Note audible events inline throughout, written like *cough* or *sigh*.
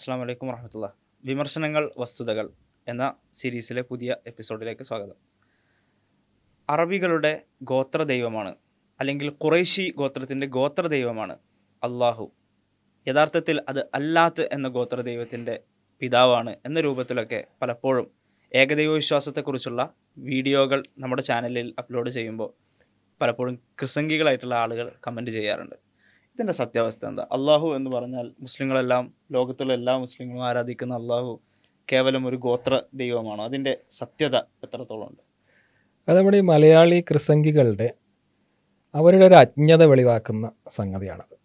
അസ്സാം വലൈക്കും വർഹമത്തുള്ള വിമർശനങ്ങൾ വസ്തുതകൾ എന്ന സീരീസിലെ പുതിയ എപ്പിസോഡിലേക്ക് സ്വാഗതം. അറബികളുടെ ഗോത്ര ദൈവമാണ് അല്ലെങ്കിൽ കുറേശി ഗോത്രത്തിന്റെ ഗോത്ര ദൈവമാണ് അള്ളാഹു യഥാർത്ഥത്തിൽ അത് അല്ലാത്ത് എന്ന ഗോത്ര ദൈവത്തിന്റെ പിതാവാണ് എന്ന രൂപത്തിലൊക്കെ പലപ്പോഴും ഏകദൈവ വിശ്വാസത്തെക്കുറിച്ചുള്ള വീഡിയോകൾ നമ്മുടെ ചാനലിൽ അപ്ലോഡ് ചെയ്യുമ്പോൾ പലപ്പോഴും ക്രിസംഗികളായിട്ടുള്ള ആളുകൾ കമന്റ് ചെയ്യാറുണ്ട്. ഇതിന്റെ സത്യാവസ്ഥ എന്താ? അള്ളാഹു എന്ന് പറഞ്ഞാൽ മുസ്ലിങ്ങളെല്ലാം ലോകത്തുള്ള എല്ലാ മുസ്ലിങ്ങളും ആരാധിക്കുന്ന അള്ളാഹു കേവലം ഒരു ഗോത്ര ദൈവമാണോ. അതിന്റെ സത്യത എത്രത്തോളം ഉണ്ട്? അത് നമ്മുടെ ഈ മലയാളി ക്രിസംഗികളുടെ അവരുടെ ഒരു അജ്ഞത വെളിവാക്കുന്ന സംഗതിയാണത്.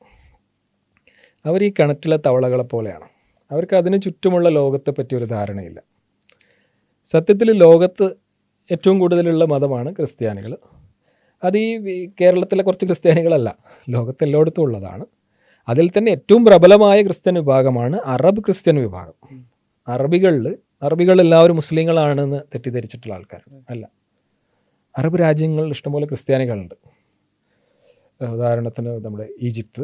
അവർ ഈ കിണറ്റിലെ തവളകളെ പോലെയാണ്. അവർക്ക് അതിന് ചുറ്റുമുള്ള ലോകത്തെ പറ്റി ഒരു ധാരണയില്ല. സത്യത്തിൽ ലോകത്ത് ഏറ്റവും കൂടുതലുള്ള മതമാണ് ക്രിസ്ത്യാനികൾ. അത് ഈ കേരളത്തിലെ കുറച്ച് ക്രിസ്ത്യാനികളല്ല. ലോകത്തെല്ലായിടത്തും ഉള്ളതാണ്. അതിൽ തന്നെ ഏറ്റവും പ്രബലമായ ക്രിസ്ത്യൻ വിഭാഗമാണ് അറബ് ക്രിസ്ത്യൻ വിഭാഗം. അറബികളിൽ അറബികൾ എല്ലാവരും മുസ്ലിങ്ങളാണെന്ന് തെറ്റിദ്ധരിച്ചിട്ടുള്ള ആൾക്കാർ അല്ല. അറബ് രാജ്യങ്ങളിൽ ഇഷ്ടംപോലെ ക്രിസ്ത്യാനികളുണ്ട്. ഉദാഹരണത്തിന് നമ്മുടെ ഈജിപ്ത്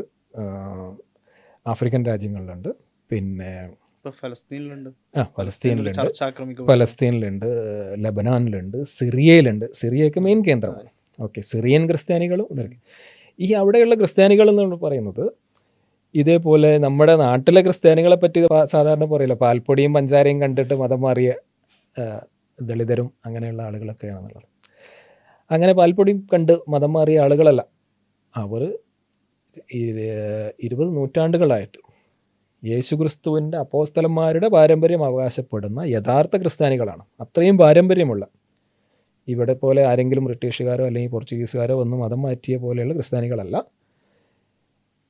ആഫ്രിക്കൻ രാജ്യങ്ങളിലുണ്ട്. പിന്നെ ഫലസ്തീനിലുണ്ട്. ആ ഫലസ്തീനിലുണ്ട്. ഫലസ്തീനിലുണ്ട് ലബനാനിലുണ്ട് സിറിയയിലുണ്ട്. സിറിയയൊക്കെ മെയിൻ കേന്ദ്രമാണ്. ഓക്കെ സിറിയൻ ക്രിസ്ത്യാനികളും ഉണ്ട് ഈ അവിടെയുള്ള ക്രിസ്ത്യാനികൾ എന്ന് പറയുന്നത് ഇതേപോലെ നമ്മുടെ നാട്ടിലെ ക്രിസ്ത്യാനികളെ പറ്റി സാധാരണ പറയില്ല പാൽപ്പൊടിയും പഞ്ചാരയും കണ്ടിട്ട് മതം മാറിയ ദളിതരും അങ്ങനെയുള്ള ആളുകളൊക്കെയാണെന്നുള്ളത്. അങ്ങനെ പാൽപ്പൊടിയും കണ്ട് മതം മാറിയ ആളുകളല്ല. അവർ ഇരുപത് നൂറ്റാണ്ടുകളായിട്ട് യേശുക്രിസ്തുവിന്റെ അപ്പോസ്തലന്മാരുടെ പാരമ്പര്യം അവകാശപ്പെടുന്ന യഥാർത്ഥ ക്രിസ്ത്യാനികളാണ്. അത്രയും പാരമ്പര്യമുള്ള ഇവിടെ പോലെ ആരെങ്കിലും ബ്രിട്ടീഷുകാരോ അല്ലെങ്കിൽ പോർച്ചുഗീസുകാരോ വന്ന് മതം മാറ്റിയ പോലെയുള്ള ക്രിസ്ത്യാനികളല്ല.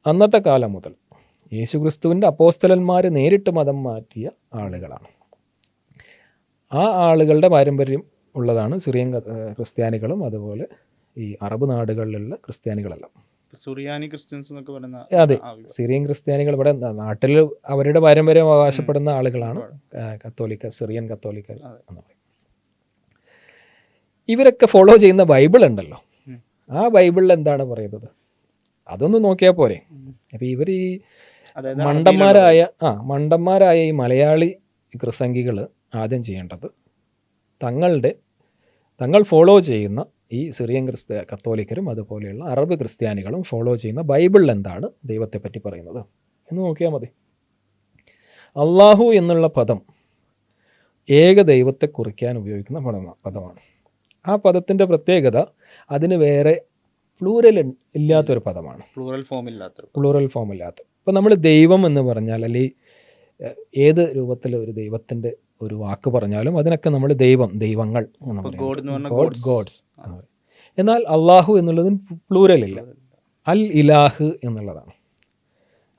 അന്നത്തെ കാലം മുതൽ യേശുക്രിസ്തുവിന്റെ അപ്പോസ്തലന്മാർ നേരിട്ട് മതം മാറ്റിയ ആളുകളാണ്. ആ ആളുകളുടെ പാരമ്പര്യം ഉള്ളതാണ് സിറിയൻ ക്രിസ്ത്യാനികളും അതുപോലെ ഈ അറബ് നാടുകളിലുള്ള ക്രിസ്ത്യാനികളെല്ലാം. സുറിയാനി ക്രിസ്ത്യൻസ് എന്നൊക്കെ പറയുന്ന അതെ. സിറിയൻ ക്രിസ്ത്യാനികൾ ഇവിടെ നാട്ടിൽ അവരുടെ പാരമ്പര്യം അവകാശപ്പെടുന്ന ആളുകളാണ് കത്തോലിക്ക സിറിയൻ കത്തോലിക്കൽ. എന്ന് പറയും. ഇവരൊക്കെ ഫോളോ ചെയ്യുന്ന ബൈബിൾ ഉണ്ടല്ലോ. ആ ബൈബിളിൽ എന്താണ് പറയുന്നത്? അതൊന്ന് നോക്കിയാൽ പോരെ. അപ്പം ഇവർ ഈ മണ്ടന്മാരായ ആ മണ്ടന്മാരായ ഈ മലയാളി കൃസംഗികൾ ആദ്യം ചെയ്യേണ്ടത് തങ്ങളുടെ തങ്ങൾ ഫോളോ ചെയ്യുന്ന ഈ സിറിയൻ ക്രിസ്ത്യ കത്തോലിക്കരും അതുപോലെയുള്ള അറബ് ക്രിസ്ത്യാനികളും ഫോളോ ചെയ്യുന്ന ബൈബിളിൽ എന്താണ് ദൈവത്തെ പറ്റി പറയുന്നത്? എന്ന് നോക്കിയാൽ മതി. അള്ളാഹു എന്നുള്ള പദം ഏക ദൈവത്തെ കുറിക്കാൻ ഉപയോഗിക്കുന്ന പദമാണ് പദമാണ്. ആ പദത്തിന്റെ പ്രത്യേകത അതിന് വേറെ പ്ലൂറൽ ഇല്ലാത്തൊരു പദമാണ്. പ്ലൂറൽ ഫോം ഇല്ലാത്ത പ്ലൂറൽ ഫോം ഇല്ലാത്ത. ഇപ്പം നമ്മൾ ദൈവം എന്ന് പറഞ്ഞാൽ അല്ലെങ്കിൽ ഏത് രൂപത്തിൽ ഒരു ദൈവത്തിന്റെ ഒരു വാക്ക് പറഞ്ഞാലും അതിനൊക്കെ നമ്മൾ ദൈവം ദൈവങ്ങൾ എന്ന് പറയും. എന്നാൽ അള്ളാഹു എന്നുള്ളതിന് പ്ലൂരൽ ഇല്ല. അൽ ഇലാഹ് എന്നുള്ളതാണ്.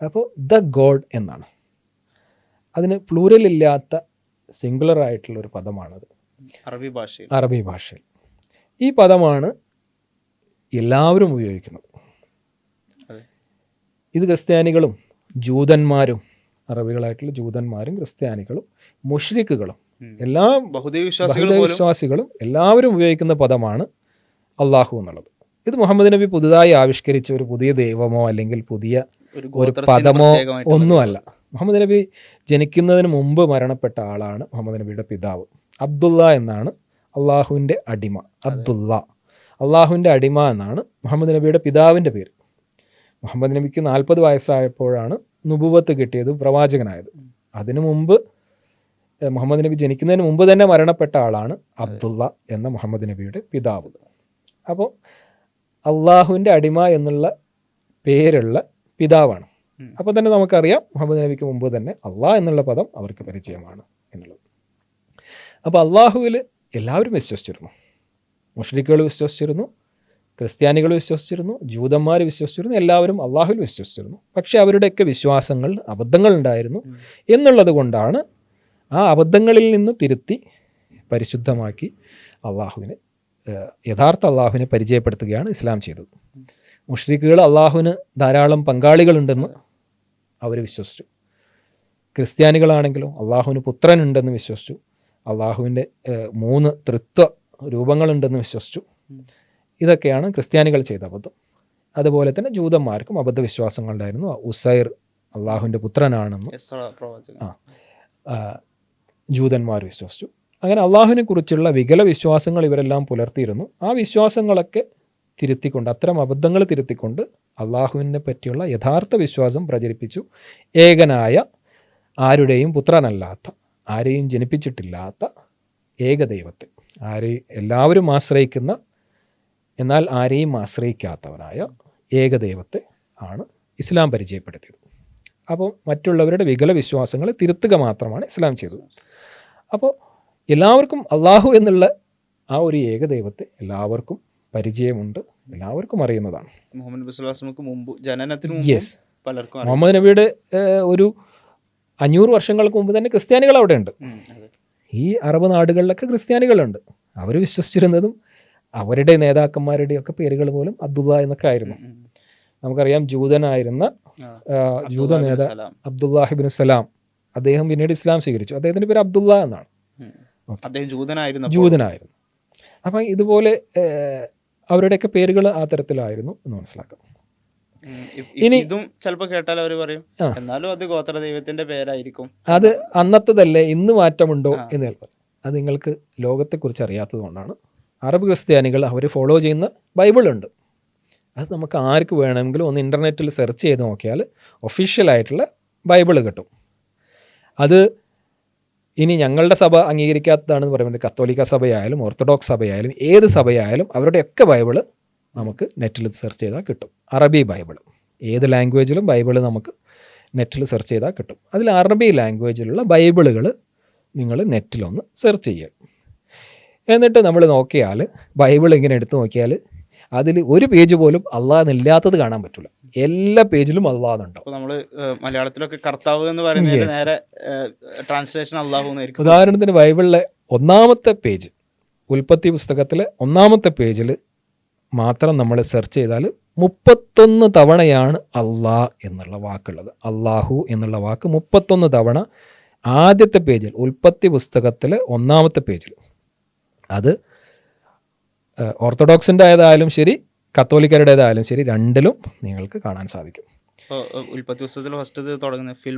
അപ്പോൾ ദ ഗോഡ് എന്നാണ്. അതിന് പ്ലൂരൽ ഇല്ലാത്ത സിംഗുലർ ആയിട്ടുള്ള ഒരു പദമാണത്. അറബി ഭാഷയിൽ. അറബി ഭാഷയിൽ. ഈ പദമാണ് എല്ലാവരും ഉപയോഗിക്കുന്നത്. ഇത് ക്രിസ്ത്യാനികളും ജൂതന്മാരും അറബികളായിട്ടുള്ള ജൂതന്മാരും ക്രിസ്ത്യാനികളും മുഷ്രിക്കുകളും. എല്ലാ വിശ്വാസികളും എല്ലാവരും ഉപയോഗിക്കുന്ന പദമാണ് അള്ളാഹു എന്നുള്ളത് ഇത് മുഹമ്മദ് നബി പുതുതായി ആവിഷ്കരിച്ച ഒരു പുതിയ ദൈവമോ അല്ലെങ്കിൽ പുതിയ ഒരു പദമോ ഒന്നുമല്ല മുഹമ്മദ് നബി ജനിക്കുന്നതിന് മുമ്പ് മരണപ്പെട്ട ആളാണ് മുഹമ്മദ് നബിയുടെ പിതാവ് അബ്ദുള്ള എന്നാണ് അള്ളാഹുവിന്റെ അടിമ അബ്ദുള്ള. അള്ളാഹുവിന്റെ അടിമ എന്നാണ് മുഹമ്മദ് നബിയുടെ പിതാവിന്റെ പേര്. മുഹമ്മദ് നബിക്ക് നാൽപ്പത് വയസ്സായപ്പോഴാണ് നുബുവത്ത് കിട്ടിയത് പ്രവാചകനായത്. അതിനു മുമ്പ് മുഹമ്മദ് നബി ജനിക്കുന്നതിന് മുമ്പ് തന്നെ മരണപ്പെട്ട ആളാണ് അബ്ദുള്ള എന്ന മുഹമ്മദ് നബിയുടെ പിതാവ്. അപ്പോൾ അള്ളാഹുവിന്റെ അടിമ എന്നുള്ള പേരുള്ള പിതാവാണ്. അപ്പോൾ തന്നെ നമുക്കറിയാം മുഹമ്മദ് നബിക്ക് മുമ്പ് തന്നെ അള്ളാഹ് എന്നുള്ള പദം അവർക്ക് പരിചയമാണ് എന്നുള്ളത്. അപ്പോൾ അള്ളാഹുവിൽ എല്ലാവരും വിശ്വസിച്ചിരുന്നു. മുഷ്ലിക്കുകൾ വിശ്വസിച്ചിരുന്നു ക്രിസ്ത്യാനികൾ വിശ്വസിച്ചിരുന്നു ജൂതന്മാർ വിശ്വസിച്ചിരുന്നു എല്ലാവരും അള്ളാഹുവിൽ വിശ്വസിച്ചിരുന്നു. പക്ഷേ അവരുടെയൊക്കെ വിശ്വാസങ്ങൾ അബദ്ധങ്ങൾ ഉണ്ടായിരുന്നു എന്നുള്ളത് കൊണ്ടാണ് ആ അബദ്ധങ്ങളിൽ നിന്ന് തിരുത്തി പരിശുദ്ധമാക്കി അള്ളാഹുവിനെ യഥാർത്ഥ അള്ളാഹുവിനെ പരിചയപ്പെടുത്തുകയാണ് ഇസ്ലാം ചെയ്തത്. മുഷ്രീഖുകൾ അള്ളാഹുവിന് ധാരാളം പങ്കാളികളുണ്ടെന്ന് അവർ വിശ്വസിച്ചു. ക്രിസ്ത്യാനികളാണെങ്കിലോ അള്ളാഹുവിന് പുത്രനുണ്ടെന്ന് വിശ്വസിച്ചു. അള്ളാഹുവിന്റെ മൂന്ന് തൃത്വ രൂപങ്ങളുണ്ടെന്ന് വിശ്വസിച്ചു. ഇതൊക്കെയാണ് ക്രിസ്ത്യാനികൾ ചെയ്ത അബദ്ധം. അതുപോലെ തന്നെ ജൂതന്മാർക്കും അബദ്ധവിശ്വാസങ്ങളുണ്ടായിരുന്നു. ഉസൈർ അള്ളാഹുവിന്റെ പുത്രനാണെന്ന് ആ, ജൂതന്മാർ വിശ്വസിച്ചു. അങ്ങനെ അള്ളാഹുവിനെ കുറിച്ചുള്ള വികല വിശ്വാസങ്ങൾ ഇവരെല്ലാം പുലർത്തിയിരുന്നു. ആ വിശ്വാസങ്ങളൊക്കെ തിരുത്തിക്കൊണ്ട് അത്തരം അബദ്ധങ്ങൾ തിരുത്തിക്കൊണ്ട് അള്ളാഹുവിനെ പറ്റിയുള്ള യഥാർത്ഥ വിശ്വാസം പ്രചരിപ്പിച്ചു. ഏകനായ ആരുടെയും പുത്രനല്ലാത്ത ആരെയും ജനിപ്പിച്ചിട്ടില്ലാത്ത ഏകദൈവത്തെ. ആരെ എല്ലാവരും ആശ്രയിക്കുന്ന എന്നാൽ ആരെയും ആശ്രയിക്കാത്തവനായ ഏകദൈവത്തെ ആണ് ഇസ്ലാം പരിചയപ്പെടുത്തിയത്. അപ്പോൾ മറ്റുള്ളവരുടെ വികല വിശ്വാസങ്ങളെ തിരുത്തുക മാത്രമാണ് ഇസ്ലാം ചെയ്തത്. അപ്പോൾ എല്ലാവർക്കും അള്ളാഹു എന്നുള്ള ആ ഒരു ഏകദൈവത്തെ എല്ലാവർക്കും പരിചയമുണ്ട് എല്ലാവർക്കും അറിയുന്നതാണ്. മുഹമ്മദ് ബിസ്ലാസ്മക്ക് മുമ്പ് ജനനത്തിന് യെസ് പലർക്കും. മുഹമ്മദ് നബിയുടെ ഒരു അഞ്ഞൂറ് വർഷങ്ങൾക്ക് മുമ്പ് തന്നെ ക്രിസ്ത്യാനികൾ അവിടെ ഉണ്ട് ഈ അറബ് നാടുകളിലൊക്കെ ക്രിസ്ത്യാനികളുണ്ട്. അവർ വിശ്വസിച്ചിരുന്നതും അവരുടെ നേതാക്കന്മാരുടെയൊക്കെ പേരുകൾ പോലും അബ്ദുള്ള എന്നൊക്കെ ആയിരുന്നു. നമുക്കറിയാം ജൂതനായിരുന്ന ജൂത നേതാ സലാം. അബ്ദുല്ലാഹിബിൻ സലാം. അദ്ദേഹം പിന്നീട് ഇസ്ലാം സ്വീകരിച്ചു. അദ്ദേഹത്തിന്റെ പേര് അബ്ദുള്ള എന്നാണ്. അദ്ദേഹം ജൂതനായിരുന്നു ജൂതനായിരുന്നു. അപ്പം ഇതുപോലെ അവരുടെയൊക്കെ പേരുകൾ ആ തരത്തിലായിരുന്നു എന്ന് മനസ്സിലാക്കാം. ഇനി- ഇതും ചിലപ്പോ കേട്ടാൽ അവർ പറയും. എന്നാലും അത് ഗോത്ര ദൈവത്തിന്റെ പേരായിരിക്കും. അത് അന്നത്തതല്ലേ ഇന്ന് മാറ്റമുണ്ടോ. എന്ന് ചിലപ്പോൾ അത് നിങ്ങൾക്ക് ലോകത്തെക്കുറിച്ച് അറിയാത്തതുകൊണ്ടാണ്. അറബ് ക്രിസ്ത്യാനികൾ അവർ ഫോളോ ചെയ്യുന്ന ബൈബിളുണ്ട് അത് നമുക്ക് ആർക്ക് വേണമെങ്കിലും ഒന്ന് ഇന്റർനെറ്റിൽ സെർച്ച് ചെയ്ത് നോക്കിയാൽ ഒഫീഷ്യലായിട്ടുള്ള ബൈബിൾ കിട്ടും. അത് ഇനി ഞങ്ങളുടെ സഭ അംഗീകരിക്കാത്തതാണെന്ന് പറയുമ്പോൾ കത്തോലിക്ക സഭയായാലും ഓർത്തഡോക്സ് സഭയായാലും ഏത് സഭയായാലും അവരുടെയൊക്കെ ബൈബിൾ നമുക്ക് നെറ്റിൽ സെർച്ച് ചെയ്താൽ കിട്ടും. അറബി ബൈബിൾ. ഏത് ലാംഗ്വേജിലും ബൈബിൾ നമുക്ക് നെറ്റിൽ സെർച്ച് ചെയ്താൽ കിട്ടും. അതിൽ അറബി ലാംഗ്വേജിലുള്ള ബൈബിളുകൾ നിങ്ങൾ നെറ്റിലൊന്ന് സെർച്ച് ചെയ്യുക. എന്നിട്ട് നമ്മൾ നോക്കിയാൽ ബൈബിൾ ഇങ്ങനെ എടുത്ത് നോക്കിയാൽ അതിൽ ഒരു പേജ് പോലും അള്ളാഹെന്നില്ലാത്തത് കാണാൻ പറ്റില്ല. എല്ലാ പേജിലും അള്ളാഹെന്നുണ്ടാവും നമ്മൾ മലയാളത്തിലൊക്കെ കർത്താവ് എന്ന് പറയുന്നത് നേരെ ട്രാൻസ്ലേഷൻ അള്ളാഹു ഉദാഹരണത്തിന് ബൈബിളിലെ ഒന്നാമത്തെ പേജ് ഉൽപ്പത്തി പുസ്തകത്തിലെ ഒന്നാമത്തെ പേജിൽ മാത്രം നമ്മൾ സെർച്ച് ചെയ്താൽ മുപ്പത്തൊന്ന് തവണയാണ് അള്ളാ എന്നുള്ള വാക്കുള്ളത്. അള്ളാഹു എന്നുള്ള വാക്ക് മുപ്പത്തൊന്ന് തവണ ആദ്യത്തെ പേജിൽ ഉൽപ്പത്തി പുസ്തകത്തിലെ ഒന്നാമത്തെ പേജിൽ അത് ഓർത്തഡോക്സിന്റെ ആയതായാലും ശരി കത്തോലിക്കരുടേതായാലും ശരി രണ്ടിലും നിങ്ങൾക്ക് കാണാൻ സാധിക്കും. ഉൽപ്പത്തി പുസ്തകത്തിൽ ഫസ്റ്റ് തുടങ്ങുന്ന ഫിൽ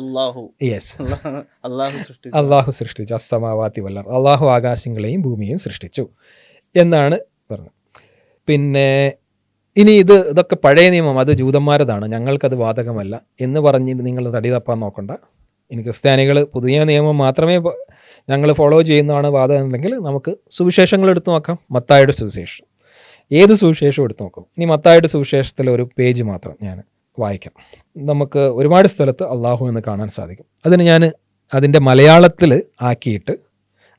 അല്ലാഹു യെസ് അല്ലാഹ് അള്ളാഹു സൃഷ്ടിച്ചു. അള്ളാഹു സൃഷ്ടിച്ചു. അസ്സമാവാത്തി വല്ലർ അള്ളാഹു ആകാശങ്ങളെയും ഭൂമിയെയും സൃഷ്ടിച്ചു എന്നാണ് പറഞ്ഞത്. പിന്നെ ഇനി ഇത് ഇതൊക്കെ പഴയ നിയമം അത് ജൂതന്മാരതാണ്. ഞങ്ങൾക്കത് ബാധകമല്ല എന്ന് പറഞ്ഞ് നിങ്ങൾ തടി തപ്പാൻ നോക്കണ്ട. ഇനി ക്രിസ്ത്യാനികൾ പുതിയ നിയമം മാത്രമേ ഞങ്ങൾ ഫോളോ ചെയ്യുന്നതാണ് വാദം എന്നുണ്ടെങ്കിൽ നമുക്ക് സുവിശേഷങ്ങൾ എടുത്തു നോക്കാം. മത്തായുടെ സുവിശേഷം. ഏത് സുവിശേഷം എടുത്തു നോക്കും? ഇനി മത്തായുടെ സുവിശേഷത്തിലെ ഒരു പേജ് മാത്രം ഞാൻ വായിക്കാം. നമുക്ക് ഒരുപാട് സ്ഥലത്ത് അള്ളാഹു എന്ന് കാണാൻ സാധിക്കും. അതിന് ഞാൻ അതിന്റെ മലയാളത്തിൽ ആക്കിയിട്ട്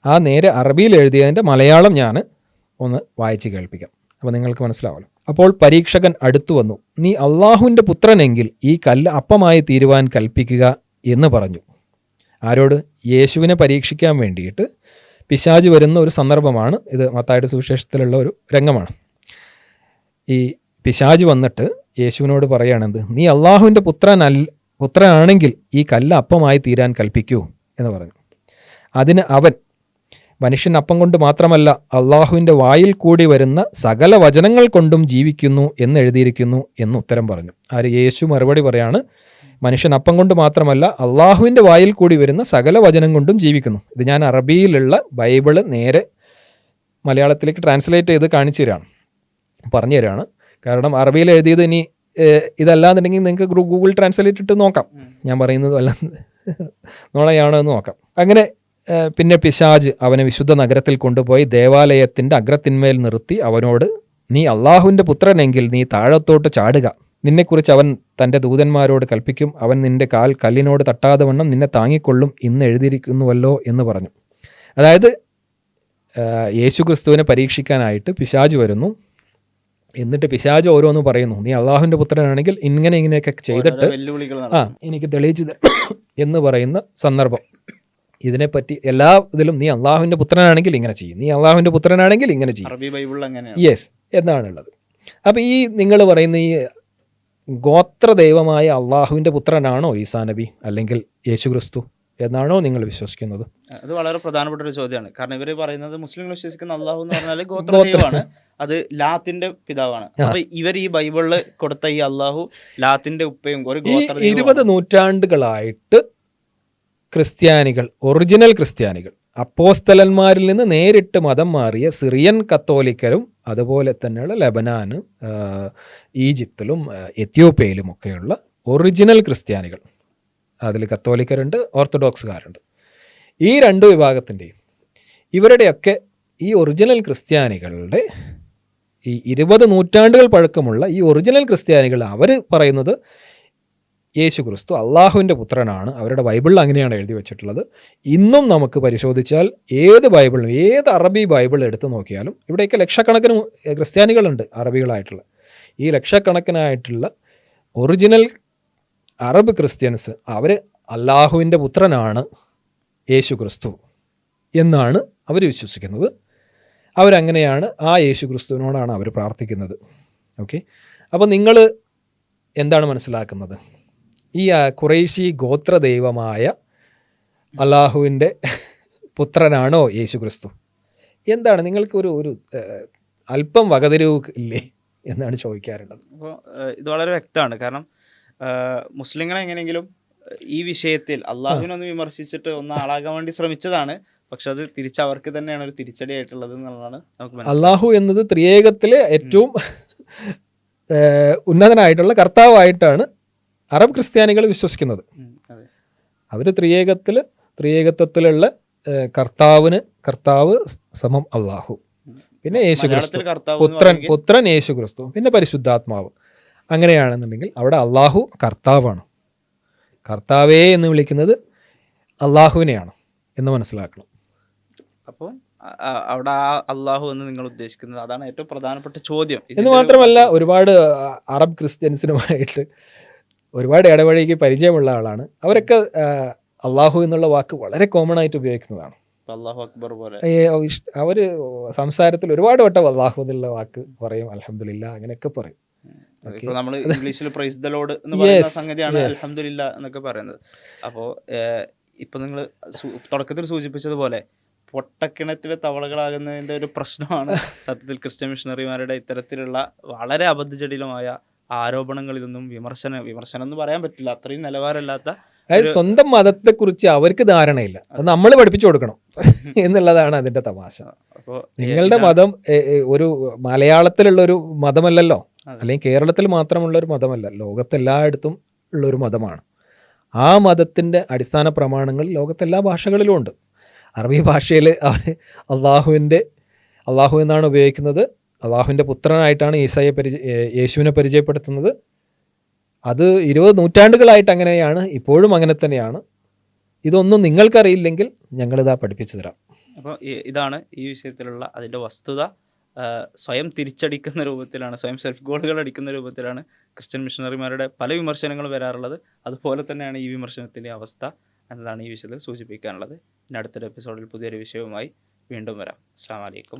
ആ നേരെ അറബിയിൽ എഴുതിയതിന്റെ മലയാളം ഞാൻ ഒന്ന് വായിച്ച് കേൾപ്പിക്കാം. അപ്പോൾ നിങ്ങൾക്ക് മനസ്സിലാവല്ലോ. അപ്പോൾ പരീക്ഷകൻ അടുത്തു വന്നു. നീ അള്ളാഹുവിന്റെ പുത്രനെങ്കിൽ ഈ കല്ല് അപ്പമായി തീരുവാൻ കൽപ്പിക്കുക എന്ന് പറഞ്ഞു. ആരോട്? യേശുവിനെ പരീക്ഷിക്കാൻ വേണ്ടിയിട്ട് പിശാജ് വരുന്ന ഒരു സന്ദർഭമാണ് ഇത്. മത്തായുടെ സുവിശേഷത്തിലുള്ള ഒരു രംഗമാണ്. ഈ പിശാജ് വന്നിട്ട് യേശുവിനോട് പറയുകയാണെന്ത് നീ അള്ളാഹുവിന്റെ പുത്രൻ അൽ പുത്രനാണെങ്കിൽ ഈ കല്ല് അപ്പമായി തീരാൻ കൽപ്പിക്കൂ എന്ന് പറഞ്ഞു. അതിന് അവൻ മനുഷ്യൻ അപ്പം കൊണ്ട് മാത്രമല്ല അള്ളാഹുവിന്റെ വായിൽ കൂടി വരുന്ന സകല വചനങ്ങൾ കൊണ്ടും ജീവിക്കുന്നു എന്ന് എഴുതിയിരിക്കുന്നു എന്ന് ഉത്തരം പറഞ്ഞു. ആര് യേശു മറുപടി പറയാണ് മനുഷ്യൻ അപ്പം കൊണ്ട് മാത്രമല്ല അള്ളാഹുവിന്റെ വായിൽ കൂടി വരുന്ന സകല വചനം കൊണ്ടും ജീവിക്കുന്നു. ഇത് ഞാൻ അറബിയിലുള്ള ബൈബിൾ നേരെ മലയാളത്തിലേക്ക് ട്രാൻസ്ലേറ്റ് ചെയ്ത് കാണിച്ചു തരാണ് പറഞ്ഞു തരാണ്. കാരണം അറബിയിൽ എഴുതിയത് ഇനി ഇതല്ലാന്നുണ്ടെങ്കിൽ നിങ്ങൾക്ക് ഗൂഗിൾ ട്രാൻസ്ലേറ്റ് ഇട്ട് നോക്കാം. ഞാൻ പറയുന്നത് അല്ല *laughs* നോളയാണോ എന്ന് നോക്കാം. അങ്ങനെ പിന്നെ പിശാജ് അവനെ വിശുദ്ധ നഗരത്തിൽ കൊണ്ടുപോയി ദേവാലയത്തിന്റെ അഗ്രത്തിന്മേൽ നിർത്തി അവനോട് നീ അള്ളാഹുവിന്റെ പുത്രനെങ്കിൽ നീ താഴത്തോട്ട് ചാടുക. നിന്നെക്കുറിച്ച് അവൻ തന്റെ ദൂതന്മാരോട് കൽപ്പിക്കും. അവൻ നിന്റെ കാൽ കല്ലിനോട് തട്ടാതെ വണ്ണം നിന്നെ താങ്ങിക്കൊള്ളും ഇന്ന് എഴുതിയിരിക്കുന്നുവല്ലോ എന്ന് പറഞ്ഞു. അതായത് യേശു ക്രിസ്തുവിനെ പരീക്ഷിക്കാനായിട്ട് പിശാജ് വരുന്നു. എന്നിട്ട് പിശാജ് ഓരോന്ന് പറയുന്നു നീ അള്ളാഹുവിന്റെ പുത്രനാണെങ്കിൽ ഇങ്ങനെ ഇങ്ങനെയൊക്കെ ചെയ്തിട്ട് ആ എനിക്ക് തെളിയിച്ചു എന്ന് പറയുന്ന സന്ദർഭം. ഇതിനെപ്പറ്റി എല്ലാ ഇതിലും നീ അള്ളാഹുവിന്റെ പുത്രനാണെങ്കിൽ ഇങ്ങനെ ചെയ്യും. നീ അള്ളാഹുവിന്റെ പുത്രനാണെങ്കിൽ ഇങ്ങനെ ചെയ്യും. യെസ് എന്നാണുള്ളത്. അപ്പോൾ ഈ നിങ്ങൾ പറയുന്ന ഈ ഗോത്ര ദൈവമായ അള്ളാഹുവിന്റെ പുത്രനാണോ ഈസാ നബി അല്ലെങ്കിൽ യേശു ക്രിസ്തു എന്നാണോ നിങ്ങൾ വിശ്വസിക്കുന്നത്? അത് വളരെ പ്രധാനപ്പെട്ട ഒരു ചോദ്യമാണ്. കാരണം ഇവർ പറയുന്നത് മുസ്ലിങ്ങൾ വിശ്വസിക്കുന്ന അള്ളാഹു എന്ന് പറഞ്ഞാൽ *laughs* ഗോത്രമാണ് ഗോത്രദൈവമാണ് അത് ലാത്തിന്റെ പിതാവാണ്. അപ്പൊ ഇവർ ഈ ബൈബിളിൽ കൊടുത്ത ഈ അള്ളാഹു ലാത്തിന്റെ ഉപ്പയും ഒരു ഇരുപത് നൂറ്റാണ്ടുകളായിട്ട് ക്രിസ്ത്യാനികൾ ഒറിജിനൽ ക്രിസ്ത്യാനികൾ അപ്പോസ്തലന്മാരിൽ നിന്ന് നേരിട്ട് മതം മാറിയ സിറിയൻ കത്തോലിക്കരും അതുപോലെ തന്നെയുള്ള ലബനാന് ഈജിപ്തിലും എത്യോപ്യയിലും ഒക്കെയുള്ള ഒറിജിനൽ ക്രിസ്ത്യാനികൾ. അതിൽ കത്തോലിക്കരുണ്ട് ഓർത്തഡോക്സുകാരുണ്ട്. ഈ രണ്ട് വിഭാഗത്തിന്റെയും ഇവരുടെയൊക്കെ ഈ ഒറിജിനൽ ക്രിസ്ത്യാനികളുടെ ഈ ഇരുപത് നൂറ്റാണ്ടുകൾ പഴക്കമുള്ള ഈ ഒറിജിനൽ ക്രിസ്ത്യാനികൾ അവർ പറയുന്നത് യേശു ക്രിസ്തു അള്ളാഹുവിന്റെ പുത്രനാണ്. അവരുടെ ബൈബിളിൽ അങ്ങനെയാണ് എഴുതി വെച്ചിട്ടുള്ളത്. ഇന്നും നമുക്ക് പരിശോധിച്ചാൽ ഏത് ബൈബിളും ഏത് അറബി ബൈബിൾ എടുത്തു നോക്കിയാലും ഇവിടെയൊക്കെ ലക്ഷക്കണക്കിന് ക്രിസ്ത്യാനികളുണ്ട് അറബികളായിട്ടുള്ള. ഈ ലക്ഷക്കണക്കിനായിട്ടുള്ള ഒറിജിനൽ അറബ് ക്രിസ്ത്യൻസ് അവർ അള്ളാഹുവിന്റെ പുത്രനാണ് യേശു ക്രിസ്തു എന്നാണ് അവർ വിശ്വസിക്കുന്നത്. അവരങ്ങനെയാണ് ആ യേശു ക്രിസ്തുവിനോടാണ് അവർ പ്രാർത്ഥിക്കുന്നത്. ഓക്കെ? അപ്പോൾ നിങ്ങൾ എന്താണ് മനസ്സിലാക്കുന്നത്? ഈ കുറേശി ഖുറൈശി ഗോത്ര ദൈവമായ അള്ളാഹുവിന്റെ പുത്രനാണോ യേശു ക്രിസ്തു എന്താണ് നിങ്ങൾക്ക് ഒരു ഒരു അല്പം വകതിരിവ് ഇല്ലേ എന്നാണ് ചോദിക്കാറുള്ളത്. അപ്പോൾ ഇത് വളരെ വ്യക്തമാണ്. കാരണം മുസ്ലിങ്ങളെ എങ്ങനെയെങ്കിലും ഈ വിഷയത്തിൽ അള്ളാഹുവിനൊന്ന് വിമർശിച്ചിട്ട് ഒന്ന് ആളാകാൻ വേണ്ടി ശ്രമിച്ചതാണ്. പക്ഷെ അത് തിരിച്ച് അവർക്ക് തന്നെയാണ് ഒരു തിരിച്ചടി ആയിട്ടുള്ളത് എന്നുള്ളതാണ് നമുക്ക് അള്ളാഹു എന്നത് ത്രിയേകത്തിലെ ഏറ്റവും ഉന്നതനായിട്ടുള്ള കർത്താവായിട്ടാണ് അറബ് ക്രിസ്ത്യാനികൾ വിശ്വസിക്കുന്നത്. അവർ ത്രിയേകത്തിൽ ത്രിയേകത്വത്തിലുള്ള കർത്താവിന് കർത്താവ് സമം അള്ളാഹു പിന്നെ യേശു ക്രിസ്തു പുത്രൻ പുത്രൻ യേശു ക്രിസ്തു പിന്നെ പരിശുദ്ധാത്മാവ്. അങ്ങനെയാണെന്നുണ്ടെങ്കിൽ അവിടെ അള്ളാഹു കർത്താവാണ്. കർത്താവേ എന്ന് വിളിക്കുന്നത് അള്ളാഹുവിനെയാണ് എന്ന് മനസ്സിലാക്കണം. അപ്പോൾ അവിടെ ആ അള്ളാഹു എന്ന് നിങ്ങൾ ഉദ്ദേശിക്കുന്നത് അതാണ് ഏറ്റവും പ്രധാനപ്പെട്ട ചോദ്യം. എന്ന് മാത്രമല്ല ഒരുപാട് അറബ് ക്രിസ്ത്യൻസിനുമായിട്ട് ഒരുപാട് ഇടവഴിക്ക് പരിചയമുള്ള ആളാണ്. അവരൊക്കെ അള്ളാഹു എന്നുള്ള വാക്ക് വളരെ കോമൺ ആയിട്ട് ഉപയോഗിക്കുന്നതാണ്. അവർ അള്ളാഹു അക്ബർ പോലെ. ഏ, അവർ സംസാരത്തിൽ ഒരുപാട് വട്ടം അള്ളാഹു എന്നുള്ള വാക്ക് പറയും അലഹമില്ല അങ്ങനെയൊക്കെ പറയും. നമ്മൾ ഇംഗ്ലീഷിൽ പ്രൈസ് ദ ലോഡ് എന്ന് പറയുന്ന സംഗതിയാണ്. എന്നൊക്കെ പറയുന്നത്. അപ്പോൾ ഇപ്പൊ നിങ്ങൾ തുടക്കത്തിൽ സൂചിപ്പിച്ചതുപോലെ പൊട്ടക്കിണറ്റിലെ തവളകളാകുന്നതിന്റെ ഒരു പ്രശ്നമാണ് *laughs* സത്യത്തിൽ ക്രിസ്ത്യൻ മിഷണറിമാരുടെ ഇത്തരത്തിലുള്ള വളരെ അബദ്ധജടിലമായ ആരോപണങ്ങൾ ഇതൊന്നും വിമർശന വിമർശനം എന്ന് പറയാൻ പറ്റില്ല. അത്രയും നിലവാരമില്ലാത്ത അതായത് സ്വന്തം മതത്തെ കുറിച്ച് അവർക്ക് ധാരണയില്ല. അത് നമ്മൾ പഠിപ്പിച്ചു കൊടുക്കണം *laughs* എന്നുള്ളതാണ് അതിന്റെ തമാശ. നിങ്ങളുടെ മതം ഒരു മലയാളത്തിലുള്ള ഒരു മതമല്ലല്ലോ? അല്ലെങ്കിൽ കേരളത്തിൽ മാത്രമുള്ള ഒരു മതമല്ല. ലോകത്തെല്ലായിടത്തും ഉള്ള ഒരു മതമാണ്. ആ മതത്തിന്റെ അടിസ്ഥാന പ്രമാണങ്ങൾ ലോകത്തെല്ലാ ഭാഷകളിലും ഉണ്ട് അറബി ഭാഷയിൽ അവർ അള്ളാഹുവിന്റെ അള്ളാഹു എന്നാണ് ഉപയോഗിക്കുന്നത്. അള്ളാഹുവിന്റെ പുത്രനായിട്ടാണ് ഈസായെ പരിചയ യേശുവിനെ പരിചയപ്പെടുത്തുന്നത്. അത് ഇരുപത് നൂറ്റാണ്ടുകളായിട്ട് അങ്ങനെയാണ് ഇപ്പോഴും അങ്ങനെ തന്നെയാണ്. ഇതൊന്നും നിങ്ങൾക്കറിയില്ലെങ്കിൽ ഞങ്ങളിതാ പഠിപ്പിച്ചു തരാം. അപ്പോൾ ഇതാണ് ഈ വിഷയത്തിലുള്ള അതിന്റെ വസ്തുത. സ്വയം തിരിച്ചടിക്കുന്ന രൂപത്തിലാണ് സ്വയം സെൽഫ് ഗോളുകൾ അടിക്കുന്ന രൂപത്തിലാണ് ക്രിസ്ത്യൻ മിഷണറിമാരുടെ പല വിമർശനങ്ങളും വരാറുള്ളത്. അതുപോലെ തന്നെയാണ് ഈ വിമർശനത്തിന്റെ അവസ്ഥ എന്നതാണ് ഈ വിഷയത്തിൽ സൂചിപ്പിക്കാനുള്ളത്. ഇനി അടുത്തൊരു എപ്പിസോഡിൽ പുതിയൊരു വിഷയവുമായി വീണ്ടും വരാം. അസ്സാം വലൈക്കും